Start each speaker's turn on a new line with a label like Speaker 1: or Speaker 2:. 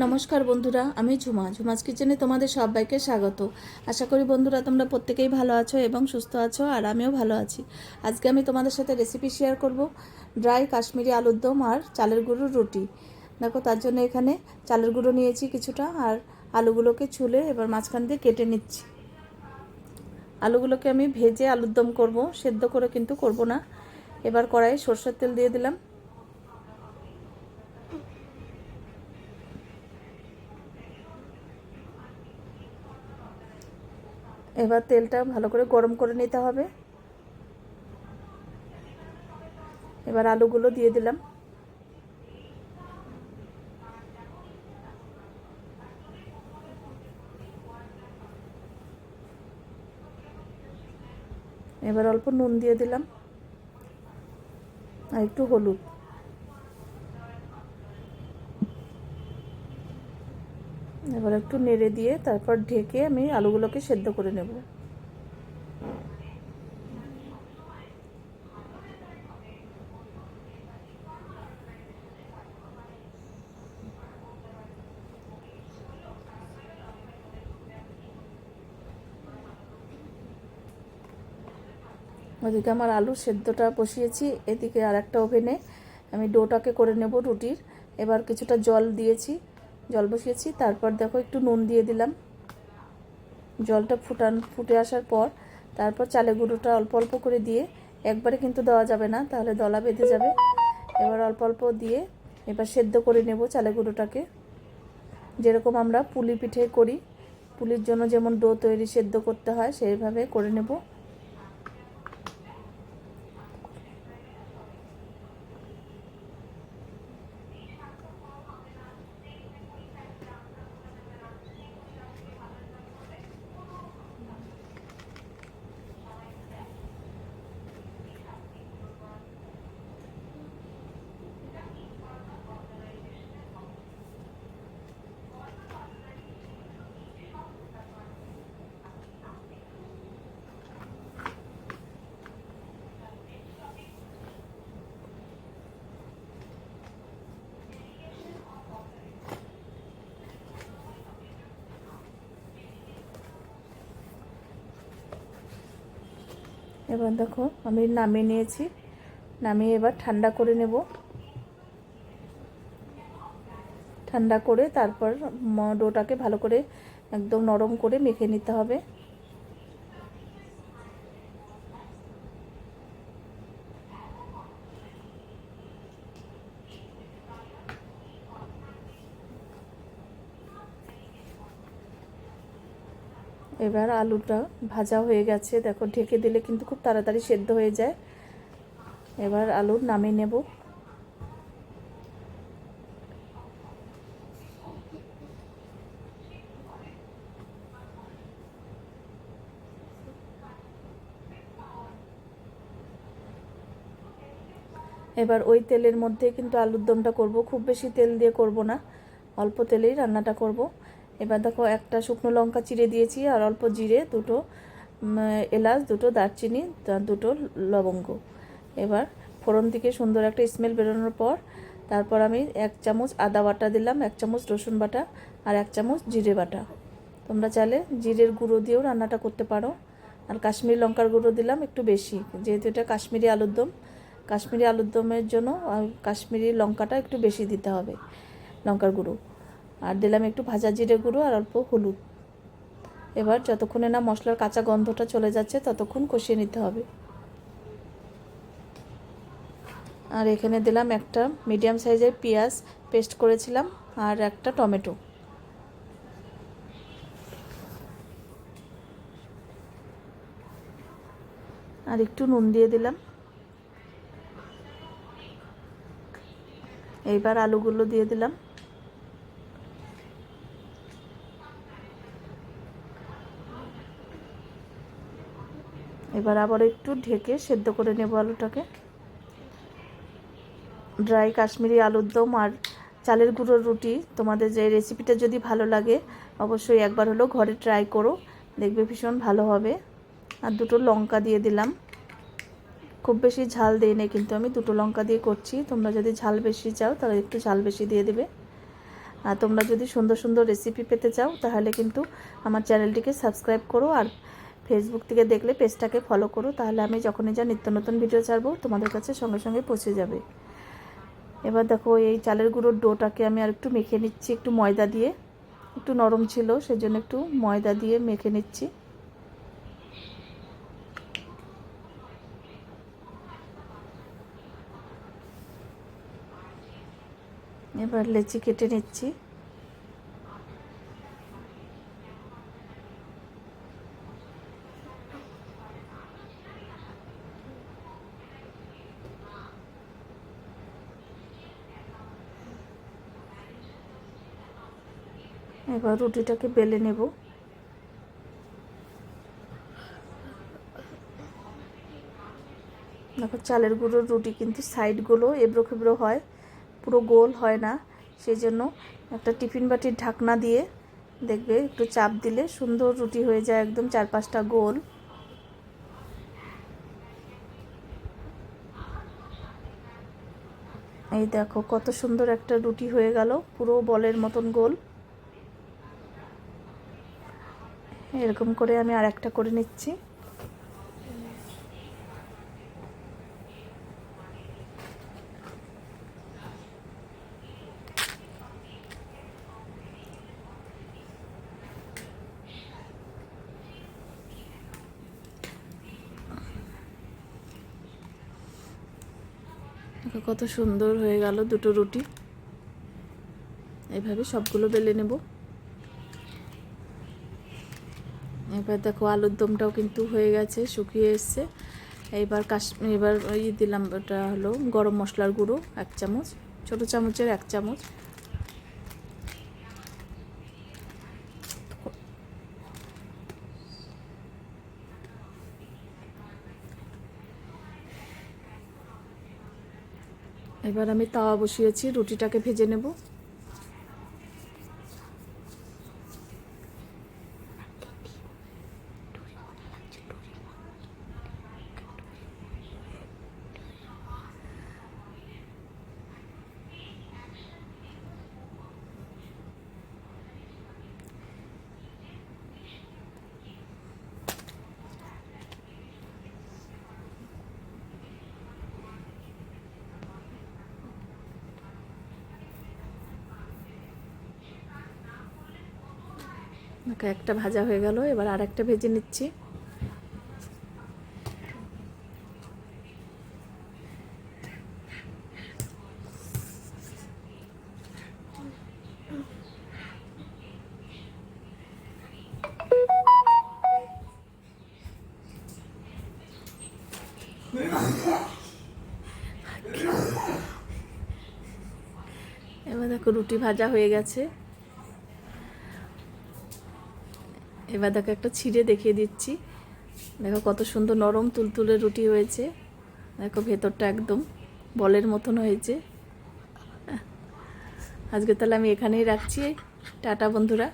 Speaker 1: নমস্কার বন্ধুরা, আমি ঝুমা। ঝুমাস কিচেনে তোমাদের সবাইকে স্বাগত। আশা করি বন্ধুরা তোমরা প্রত্যেকেই ভালো আছো এবং সুস্থ আছো, আর আমিও ভালো আছি। আজকে আমি তোমাদের সাথে রেসিপি শেয়ার করব ড্রাই কাশ্মীরি আলুর দম আর চালের গুঁড়োর রুটি। দেখো, তার জন্য এখানে চালের গুঁড়ো নিয়েছি কিছুটা, আর আলুগুলোকে ছুলে এবার মাঝখান দিয়ে কেটে নিচ্ছি। আলুগুলোকে আমি ভেজে আলুর দম করব, সেদ্ধ করে কিন্তু করব না। এবার কড়াই সর্ষের তেল দিয়ে দিলাম। এবার তেলটা ভালো করে গরম করে নিতে হবে। এবার আলুগুলো দিয়ে দিলাম। এবার অল্প নুন দিয়ে দিলাম। আর একটু হলুদ। এবার একটু নেড়ে দিয়ে তারপর ঢেকে আমি আলুগুলোকে সেদ্ধ করে নেব। ওদিকে আমার আলু সেদ্ধটা বসিয়েছি, এদিকে আর একটা ওভেনে আমি ডোটাকে করে নেব রুটির। এবার কিছুটা জল দিয়েছি। জল বসিয়েছি, তারপর দেখো একটু নুন দিয়ে দিলাম। জলটা ফুটান, ফুটে আসার পর, তারপর চালে গুঁড়োটা অল্প অল্প করে দিয়ে, একবারে কিন্তু দেওয়া যাবে না, তাহলে দলা বেঁধে যাবে। এবার অল্প অল্প দিয়ে এবার সেদ্ধ করে নেব চালে গুঁড়োটাকে। যেরকম আমরা পুলি পিঠে করি, পুলির জন্য যেমন ডো তৈরি সেদ্ধ করতে হয়, সেইভাবে করে নেব। এবার দেখো আমি নামিয়ে নিয়েছি। নামিয়ে এবার ঠান্ডা করে নেব। ঠান্ডা করে তারপর ডোটাকে ভালো করে একদম নরম করে মেখে নিতে হবে। এবার আলুটা ভাজা হয়ে গেছে। দেখো, ঢেকে দিলে কিন্তু খুব তাড়াতাড়ি সেদ্ধ হয়ে যায়। এবার আলু নামিয়ে নেব। এবার ওই তেলের মধ্যে কিন্তু আলুর দমটা করব। খুব বেশি তেল দিয়ে করব না। অল্প তেলেই রান্নাটা করব। এবার দেখো একটা শুকনো লঙ্কা চিড়ে দিয়েছি আর অল্প জিরে, দুটো এলাচ, দুটো দারচিনি দুটো লবঙ্গ। এবার ফোড়ন থেকে সুন্দর একটা স্মেল বেরোনোর পর তারপর আমি এক চামচ আদা বাটা দিলাম, এক চামচ রসুন বাটা আর এক চামচ জিরে বাটা। তোমরা চাইলে জিরের গুঁড়ো দিয়েও রান্নাটা করতে পারো। আর কাশ্মীরি লঙ্কার গুঁড়ো দিলাম একটু বেশি, যেহেতু এটা কাশ্মীরি আলুর দম। কাশ্মীরি আলুর দমের জন্য কাশ্মীরি লঙ্কাটা একটু বেশি দিতে হবে লঙ্কার গুঁড়ো। আর দিলাম একটু ভাজা জিরে গুঁড়ো আর অল্প হলুদ। এবার যতক্ষণে না মশলার কাঁচা গন্ধটা চলে যাচ্ছে, ততক্ষণ কষিয়ে নিতে হবে। আর এখানে দিলাম একটা মিডিয়াম সাইজের পেঁয়াজ পেস্ট করেছিলাম আর একটা টমেটো। আর একটু নুন দিয়ে দিলাম। এইবার আলুগুলো দিয়ে দিলাম। এবার আবার একটু ঢেকে সেদ্ধ করে নেব আলুটাকে। ড্রাই কাশ্মীরি আলুর দম আর চালের গুঁড়োর রুটি, তোমাদের যে রেসিপিটা যদি ভালো লাগে, অবশ্যই একবার হলো ঘরে ট্রাই করো, দেখবে ভীষণ ভালো হবে। আর দুটো লঙ্কা দিয়ে দিলাম। খুব বেশি ঝাল দিই নেই, কিন্তু আমি দুটো লঙ্কা দিয়ে করছি। তোমরা যদি ঝাল বেশি চাও, তাহলে একটু ঝাল বেশি দিয়ে দেবে। আর তোমরা যদি সুন্দর সুন্দর রেসিপি পেতে চাও, তাহলে কিন্তু আমার চ্যানেলটিকে সাবস্ক্রাইব করো। আর ফেসবুক থেকে দেখলে পেজটাকে ফলো করো, তাহলে আমি যখনই যা নিত্য নতুন ভিডিও ছাড়বো, তোমাদের কাছে সঙ্গে সঙ্গে পৌঁছে যাবে। এবার দেখো, এই চালের গুঁড়োর ডোটাকে আমি আর একটু মেখে নিচ্ছি, একটু ময়দা দিয়ে। একটু নরম ছিল, সেজন্য একটু ময়দা দিয়ে মেখে নিচ্ছি। এবার লেচি কেটে নিচ্ছি। এবার রুটিটাকে বেলে নেব। দেখো, চালের গুঁড়োর রুটি কিন্তু সাইডগুলো এবড়ো খেবড়ো হয়, পুরো গোল হয় না। সেই জন্য একটা টিফিন বাটির ঢাকনা দিয়ে দেখবে, একটু চাপ দিলে সুন্দর রুটি হয়ে যায়, একদম চার পাঁচটা গোল। এই দেখো, কত সুন্দর একটা রুটি হয়ে গেল, পুরো বলের মতন গোল। এরকম করে আমি আর একটা করে নিচ্ছি। কত সুন্দর হয়ে গেল দুটো রুটি। এভাবে সবগুলো বেলে নেব। এবার দেখো আলুর দমটাও কিন্তু হয়ে গেছে, শুকিয়ে এসছে। এবার কাশ, এবার ওই দিলাম, ওটা হলো গরম মশলার গুঁড়ো, এক চামচ, ছোটো চামচের এক চামচ। এবার আমি তাওয়া বসিয়েছি, রুটিটাকে ভেজে নেব। দেখো একটা ভাজা হয়ে গেল, এবার আর একটা ভেজে নিচ্ছি। এবার দেখো রুটি ভাজা হয়ে গেছে। এবার দেখো একটা ছিঁড়ে দেখিয়ে দিচ্ছি। দেখো কত সুন্দর নরম তুলতুলে রুটি হয়েছে। দেখো ভেতরটা একদম বলের মতন হয়েছে। আজকে তাহলে আমি এখানেই রাখছি। টাটা বন্ধুরা।